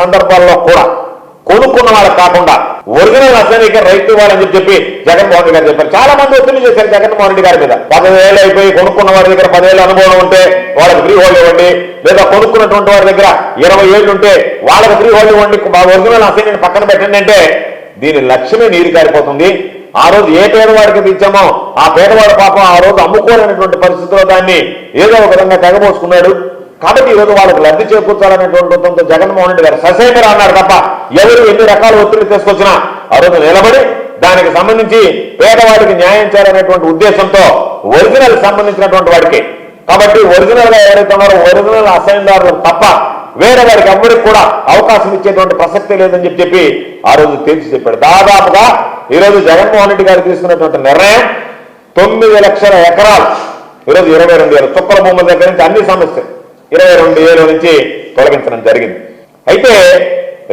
సందర్భాల్లో కూడా కొనుక్కున్న వాళ్ళకి కాకుండా ఒరిజినల్ అసలుకి రైతు వాళ్ళని చెప్పి జగన్మోహన్ రెడ్డి గారు చెప్పారు. చాలా మంది ఒత్తిడి చేశారు జగన్మోహన్ రెడ్డి గారి మీద. పదివేలు అయిపోయి కొనుక్కున్న వారి దగ్గర పదివేలు అనుభవం ఉంటే వాళ్ళకి ఫ్రీ హోల్డ్ ఇవ్వండి. లేదా కొనుక్కున్నటువంటి వారి దగ్గర ఇరవై ఏళ్ళు ఉంటే వాళ్ళకి ఫ్రీ హోల్డ్ ఇవ్వండి. ఒరిజినల్ అసలు పక్కన పెట్టండి అంటే దీని లక్ష్యమే నీరు కారిపోతుంది. ఆ రోజు ఏ పేదవాడికి ఇచ్చామో ఆ పేదవాడు పాపం ఆ రోజు అమ్ముకోలేనటువంటి పరిస్థితిలో దాన్ని ఏదో ఒక విధంగా తెగబోసుకున్నాడు. కాబట్టి ఈరోజు వాళ్ళకి లబ్ధి చేకూర్చాలనేటువంటి ఉద్దేశంతో జగన్మోహన్ రెడ్డి గారు ససేమిరా అన్నారు తప్ప ఎవరు ఎన్ని రకాల ఒత్తిడి తీసుకొచ్చినా ఆ రోజు నిలబడి దానికి సంబంధించి పేదవాడికి న్యాయం చేయాలనేటువంటి ఉద్దేశంతో ఒరిజినల్ సంబంధించినటువంటి వాడికి. కాబట్టి ఒరిజినల్గా ఎవరైతే ఉన్నారో ఒరిజినల్ అసైన్దారులు తప్ప వేరే వారికి ఎవరికి కూడా అవకాశం ఇచ్చేటువంటి ప్రసక్తి లేదని చెప్పి చెప్పి ఆ రోజు తేల్చి చెప్పాడు. దాదాపుగా ఈరోజు జగన్మోహన్ రెడ్డి గారు తీసుకున్నటువంటి నిర్ణయం తొమ్మిది లక్షల ఎకరాలు. ఈరోజు ఇరవై రెండు వేల చుక్కల భూముల దగ్గర నుంచి అన్ని సమస్యలు. ఇరవై రెండు వేల నుంచి తొలగించడం జరిగింది. అయితే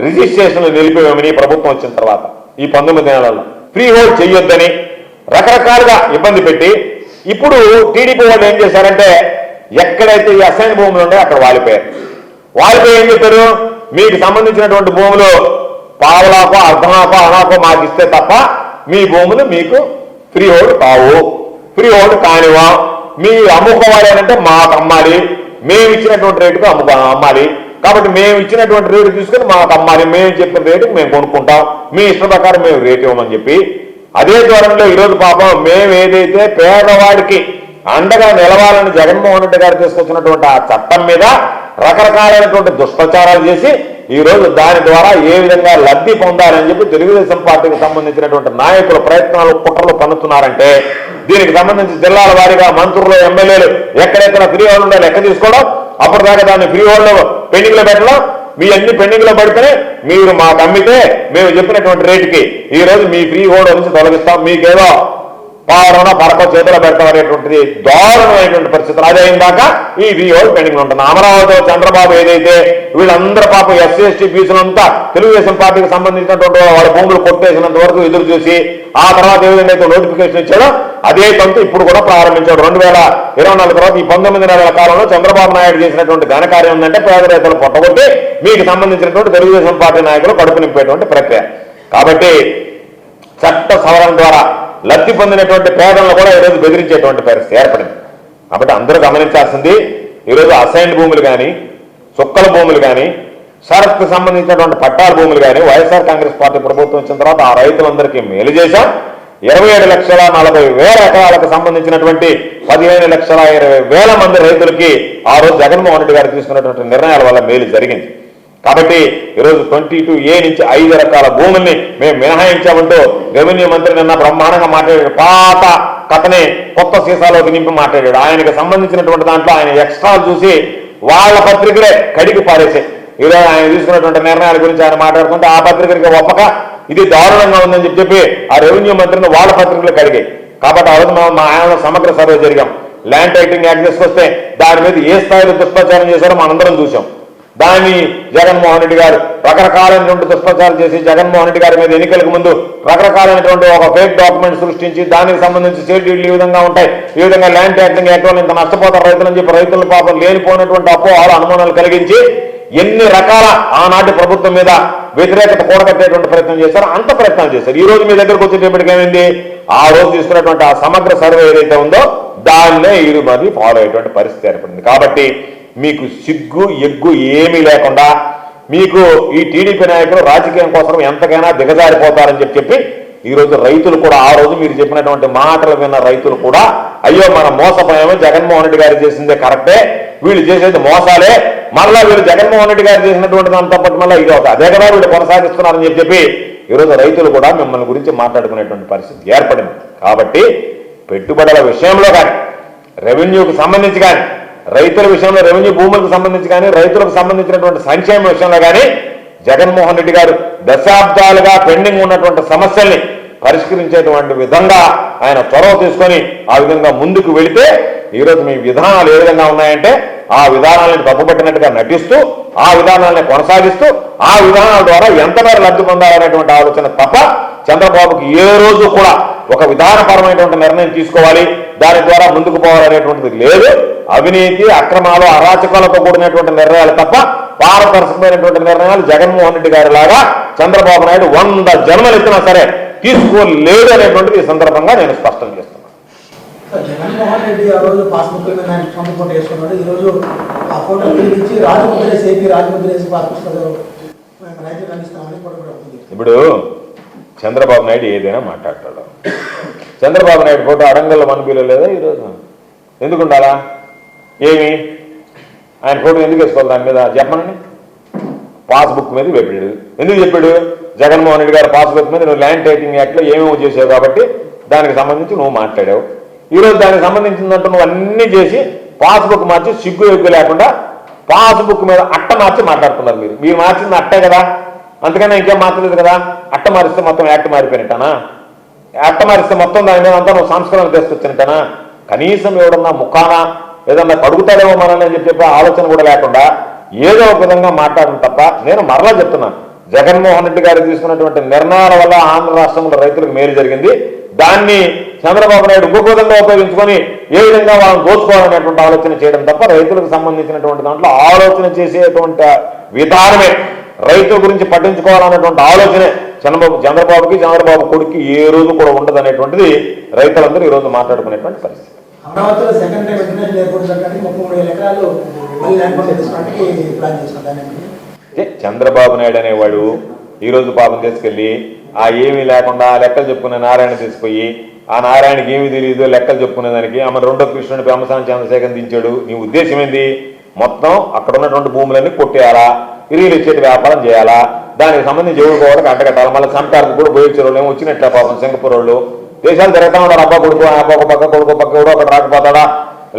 రిజిస్ట్రేషన్లు నిలిపివేమని ప్రభుత్వం వచ్చిన తర్వాత ఈ పంతొమ్మిది నెలల్లో ఫ్రీ హోల్డ్ చేయొద్దని రకరకాలుగా ఇబ్బంది పెట్టి ఇప్పుడు టీడీపీ వాళ్ళు ఏం చేశారంటే ఎక్కడైతే ఈ అసైన్ భూములు ఉన్నాయో అక్కడ వాలిపోయారు. వాలిపోయి ఏం చెప్పారు? మీకు సంబంధించినటువంటి భూములు పావలాకో అర్ధనాకో అనాకో మాకు ఇస్తే తప్ప మీ భూములు మీకు ఫ్రీ హోల్డ్ కావు. ఫ్రీ హోల్డ్ కానివా మీ అమ్ముకోవాలి అంటే మాకు అమ్మాలి. మేము ఇచ్చినటువంటి రేటుకు అమ్ము అమ్మాలి. కాబట్టి మేము ఇచ్చినటువంటి రేటు తీసుకుని మాకు అమ్మాలి. మేము చెప్పిన రేటుకు మేము కొనుక్కుంటాం. మీ ఇష్ట ప్రకారం మేము రేటు ఇవ్వమని చెప్పి. అదే ధోరణిలో ఈరోజు పాపం మేము ఏదైతే పేదవాడికి అండగా నిలవాలని జగన్మోహన్ రెడ్డి గారు తీసుకొచ్చినటువంటి ఆ చట్టం మీద రకరకాలైనటువంటి దుష్ప్రచారాలు చేసి ఈ రోజు దాని ద్వారా ఏ విధంగా లబ్ధి పొందాలని చెప్పి తెలుగుదేశం పార్టీకి సంబంధించినటువంటి నాయకుల ప్రయత్నాలు కుట్రలు పన్నుతున్నారంటే దీనికి సంబంధించి జిల్లాల వారీగా మంత్రులు ఎమ్మెల్యేలు ఎక్కడెక్కడ ఫ్రీ హోల్డ్ ఉండాలి లెక్క తీసుకోవడం అప్పటిదాకా దాన్ని ఫ్రీ హోల్డ్ పెండింగ్లో పెట్టడం మీ అన్ని పెండింగ్లో పడితేనే మీరు మాకు అమ్మితే మేము చెప్పినటువంటి రేటుకి ఈ రోజు మీ ఫ్రీ హోల్డ్ నుంచి తొలగిస్తాం. మీకేదో పాలన పరక చేతిలో పెడతాం అనేటువంటిది దారుణమైనటువంటి పరిస్థితులు. అదే అయిందాక ఈ విఓ పెండింగ్ ఉంటుంది. అమరావతిలో చంద్రబాబు ఏదైతే వీళ్ళందరూ పాపం ఎస్సీ ఎస్టీ ఫీజులంతా తెలుగుదేశం పార్టీకి సంబంధించినటువంటి వాళ్ళ భూములు కొట్టేసినంత వరకు ఎదురు చూసి ఆ తర్వాత ఏ విధంగా అయితే నోటిఫికేషన్ ఇచ్చాడో అదే తంతు ఇప్పుడు కూడా ప్రారంభించాడు. రెండు వేల ఇరవై నాలుగు తర్వాత ఈ పంతొమ్మిది నెలల కాలంలో చంద్రబాబు నాయుడు చేసినటువంటి ఘనకార్యం ఉందంటే పేద రైతులు పొట్టగొట్టి మీకు సంబంధించినటువంటి తెలుగుదేశం పార్టీ నాయకులు కడుపు నింపేటువంటి ప్రక్రియ. కాబట్టి చట్ట సవరణ ద్వారా లబ్ధి పొందినటువంటి పేదలను కూడా ఈరోజు బెదిరించేటువంటి పరిస్థితి ఏర్పడింది. కాబట్టి అందరూ గమనించాల్సింది ఈరోజు అసైన్ భూములు కానీ చుక్కల భూములు కానీ షరత్కు సంబంధించినటువంటి పట్టాల భూములు కానీ వైఎస్ఆర్ కాంగ్రెస్ పార్టీ ప్రభుత్వం వచ్చిన తర్వాత ఆ రైతులందరికీ మేలు చేశాం. ఇరవై ఏడు లక్షల నలభై వేల ఎకరాలకు సంబంధించినటువంటి పదిహేను లక్షల ఇరవై వేల మంది రైతులకి ఆ రోజు జగన్మోహన్ రెడ్డి గారు తీసుకున్నటువంటి నిర్ణయాల వల్ల మేలు జరిగింది. కాబట్టి ఈరోజు ట్వంటీ టూ ఏ నుంచి ఐదు రకాల భూముల్ని మేము మినహాయించామంటూ రెవెన్యూ మంత్రి నిన్న బ్రహ్మాండంగా మాట్లాడాడు. పాత కథని కొత్త సీసాలోకి నింపి మాట్లాడాడు. ఆయనకు సంబంధించినటువంటి దాంట్లో ఆయన ఎక్స్ట్రాలు చూసి వాళ్ళ పత్రికలే కడిగి పారేసే. ఈరోజు ఆయన తీసుకున్నటువంటి నిర్ణయాల గురించి ఆయన మాట్లాడుతుంటే ఆ పత్రికలకి ఒప్పక ఇది దారుణంగా ఉందని చెప్పి చెప్పి ఆ రెవెన్యూ మంత్రిని వాళ్ళ పత్రికలు కడిగాయి. కాబట్టి ఆ రోజు మా ఆయన సమగ్ర సర్వే జరిగాం. ల్యాండ్ టైటింగ్ యాక్ట్ తీసుకొస్తే దాని మీద ఏ స్థాయిలో దుష్ప్రచారం చేశారో మనందరం చూసాం దాన్ని జగన్మోహన్ రెడ్డి గారు రకరకాలైనటువంటి దుష్ప్రచారం చేసి జగన్మోహన్ రెడ్డి గారి మీద ఎన్నికలకు ముందు రకరకాలైనటువంటి ఒక ఫేక్ డాక్యుమెంట్ సృష్టించి దానికి సంబంధించి షెడ్యూల్లు ఈ విధంగా ఉంటాయి. ఈ విధంగా ల్యాండ్ ట్యాక్సింగ్ యాక్ట్ వల్ల ఇంత నష్టపోతారు రైతులని చెప్పి రైతుల పాపం లేనిపోయినటువంటి అపోహాలు అనుమానాలు కలిగించి ఎన్ని రకాల ఆనాటి ప్రభుత్వం మీద వ్యతిరేకత కూడగట్టేటువంటి ప్రయత్నం చేశారో అంత ప్రయత్నాలు చేశారు. ఈ రోజు మీ దగ్గరకు వచ్చేటప్పటికి ఏమైంది? ఆ రోజు తీసుకున్నటువంటి ఆ సమగ్ర సర్వే ఏదైతే ఉందో దాన్నే ఇరు మరి ఫాలో అయ్యేటువంటి పరిస్థితి ఏర్పడింది. కాబట్టి మీకు సిగ్గు ఎగ్గు ఏమీ లేకుండా మీకు ఈ టీడీపీ నాయకులు రాజకీయం కోసం ఎంతకైనా దిగజారిపోతారని చెప్పి చెప్పి ఈ రోజు రైతులు కూడా ఆ రోజు మీరు చెప్పినటువంటి మాటలు విన్న రైతులు కూడా అయ్యో మన మోసపోయాము జగన్మోహన్ రెడ్డి గారు చేసిందే కరెక్టే వీళ్ళు చేసేది మోసాలే మరలా వీళ్ళు జగన్మోహన్ రెడ్డి గారు చేసినటువంటి దాంతో పాటు మళ్ళీ ఇది ఒక అదే కదా వీళ్ళు కొనసాగిస్తున్నారని చెప్పి చెప్పి ఈరోజు రైతులు కూడా మిమ్మల్ని గురించి మాట్లాడుకునేటువంటి పరిస్థితి ఏర్పడింది. కాబట్టి పెట్టుబడుల విషయంలో కానీ రెవెన్యూకి సంబంధించి కానీ రైతుల విషయంలో రెవెన్యూ భూములకు సంబంధించి కానీ రైతులకు సంబంధించినటువంటి సంక్షేమ విషయంలో కానీ జగన్మోహన్ రెడ్డి గారు దశాబ్దాలుగా పెండింగ్ ఉన్నటువంటి సమస్యల్ని పరిష్కరించేటువంటి విధంగా ఆయన చొరవ తీసుకొని ఆ విధంగా ముందుకు వెళితే ఈరోజు మీ విధానాలు ఏ విధంగా ఉన్నాయంటే ఆ విధానాలను తప్పుపట్టినట్టుగా నటిస్తూ ఆ విధానాలను కొనసాగిస్తూ ఆ విధానాల ద్వారా ఎంతమేర లబ్ధి పొందాలనేటువంటి ఆలోచన తప్ప చంద్రబాబుకి ఏ రోజు కూడా ఒక విధానపరమైనటువంటి నిర్ణయం తీసుకోవాలి. దాని ద్వారా ముందుకు పోవాలనేటువంటిది లేదు. అవినీతి అక్రమాలు అరాచకాలతో కూడినటువంటి నిర్ణయాలు తప్ప పారదర్శకమైనటువంటి నిర్ణయాలు జగన్మోహన్ రెడ్డి గారి లాగా చంద్రబాబు నాయుడు వంద జన్మలు ఎత్తినా సరే తీసుకోలేదు అనేటువంటిది ఈ సందర్భంగా నేను స్పష్టం చేస్తున్నాను. జగన్మోహన్ రెడ్డి ఆ రోజు పాస్బుక్ మీద ఆయన సొంత ఫోటో వేసుకున్నాడు. ఈ రోజు ఆ ఫోటో పిలిపించి రాజముద్ర వేసి ఏపీ రాజముద్ర వేసి పాస్బుక్ మేము రైతులు అందిస్తామని ఫోటో కూడా ఉంది. ఇప్పుడు చంద్రబాబు నాయుడు ఏదైనా మాట్లాడతాడు. చంద్రబాబు నాయుడు ఫోటో అడంగల్లో మనబీలో లేదా ఈరోజు? ఎందుకు ఉండాలా ఏమి? ఆయన ఫోటో ఎందుకు వేసుకోవాలి దాని మీద? చెప్పనండి పాస్బుక్ మీద పెట్టాడు. ఎందుకు చెప్పాడు? జగన్మోహన్ రెడ్డి గారు పాస్బుక్ మీద నువ్వు ల్యాండ్ టైటింగ్ యాక్ట్లో ఏమేమో చేసావు కాబట్టి దానికి సంబంధించి నువ్వు మాట్లాడావు. ఈరోజు దానికి సంబంధించిందంటూ నువ్వు అన్నీ చేసి పాస్బుక్ మార్చి సిగ్గు ఎగ్గు లేకుండా పాస్బుక్ మీద అట్ట మార్చి మాట్లాడుతున్నారు మీరు. మీరు మార్చింది అట్టే కదా? అందుకనే ఇంకేం మార్చలేదు కదా? అట్ట మారిస్తే మొత్తం యాక్ట్ మారిపోయినట్టనా? అట్ట మారిస్తే మొత్తం దాని మీద అంతా నువ్వు సంస్కరణ తీసుకొచ్చినట్టనా? కనీసం ఎవడన్నా ముఖానా ఏదన్నా కడుగుతాడేమో మనల్ని అని చెప్పి ఆలోచన కూడా లేకుండా ఏదో ఒక విధంగా మాట్లాడడం తప్ప నేను మరలా చెప్తున్నాను జగన్మోహన్ రెడ్డి గారు తీసుకున్నటువంటి నిర్ణయాల వల్ల ఆంధ్ర రాష్ట్రంలో రైతులకు మేలు జరిగింది. దాన్ని చంద్రబాబు నాయుడు ఇంకొక విధంగా ఉపయోగించుకొని ఏ విధంగా వాళ్ళని దోచుకోవాలనేటువంటి ఆలోచన చేయడం తప్ప రైతులకు సంబంధించినటువంటి దాంట్లో ఆలోచన చేసేటువంటి విధానమే రైతుల గురించి పట్టించుకోవాలనేటువంటి ఆలోచనే చంద్రబాబు చంద్రబాబుకి చంద్రబాబు కొడుకు ఏ రోజు కూడా ఉండదు అనేటువంటిది రైతులందరూ ఈ రోజు మాట్లాడుకునేటువంటి పరిస్థితి. అమరావతిలో సెకండ్ టైం ఇంటర్నేషనల్ ఎయిర్పోర్ట్ కట్టడానికి ముప్పై మూడు వేల ఎకరాలు మళ్ళీ ల్యాండ్ ఫండ్ తీసుకోవడానికి ప్లాన్ చేస్తాం దాన్ని. అంటే చంద్రబాబు నాయుడు అనేవాడు ఈ రోజు పాపం తీసుకెళ్ళి ఆ ఏమీ లేకుండా ఆ లెక్కలు చెప్పుకునే నారాయణ తీసుకుపోయి ఆ నారాయణకి ఏమీ తెలియదు లెక్కలు చెప్పుకునే దానికి ఆమె రెండో కృష్ణుడి పెమ్మసాని చంద్రశేఖర్ దించాడు. నీ ఉద్దేశం ఏంది? మొత్తం అక్కడ ఉన్నటువంటి భూములన్నీ కొట్టేయాలా? రియల్ ఎస్టేట్ వ్యాపారం చేయాలా? దానికి సంబంధించి ఎవరు కూడా అంటగట్టాలి మళ్ళీ సంటార్కు కూడా పోయించే వాళ్ళు ఏమో వచ్చినట్లే పాపం సింగపూర్ వాళ్ళు దేశాలు తిరుగుతా ఉన్నారు. అబ్బా కొడుకు ఆ ఒక పక్క కొడుకు పక్క కూడా ఒకటి రాకపోతాడా?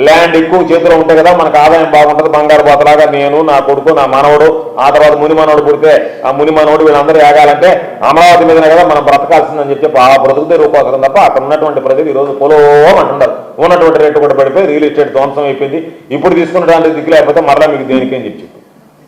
ల్యాండ్ ఎక్కువ చేతిలో ఉంటే కదా మనకు ఆదాయం బాగుంటుంది బంగారు పోతలాగా నేను నా కొడుకు నా మనవడు ఆ తర్వాత ముని మనవడు పుడితే ఆ ముని మనవడు వీళ్ళందరూ ఏగాలంటే అమరావతి మీదనే కదా మనం బ్రతకాల్సిందని చెప్పి ఆ బ్రతుకుతే రూపాయలు తప్ప అక్కడ ఉన్నటువంటి ప్రజలు ఈరోజు రోజు పొలం అంటున్నారు. ఉన్నటువంటి రేటు కూడా పడిపోయి రియల్ ఎస్టేట్ ధ్వంసం అయిపోయింది. ఇప్పుడు తీసుకున్నటువంటి దిక్కు లేకపోతే మరలా మీకు దేనికేం చెప్పి.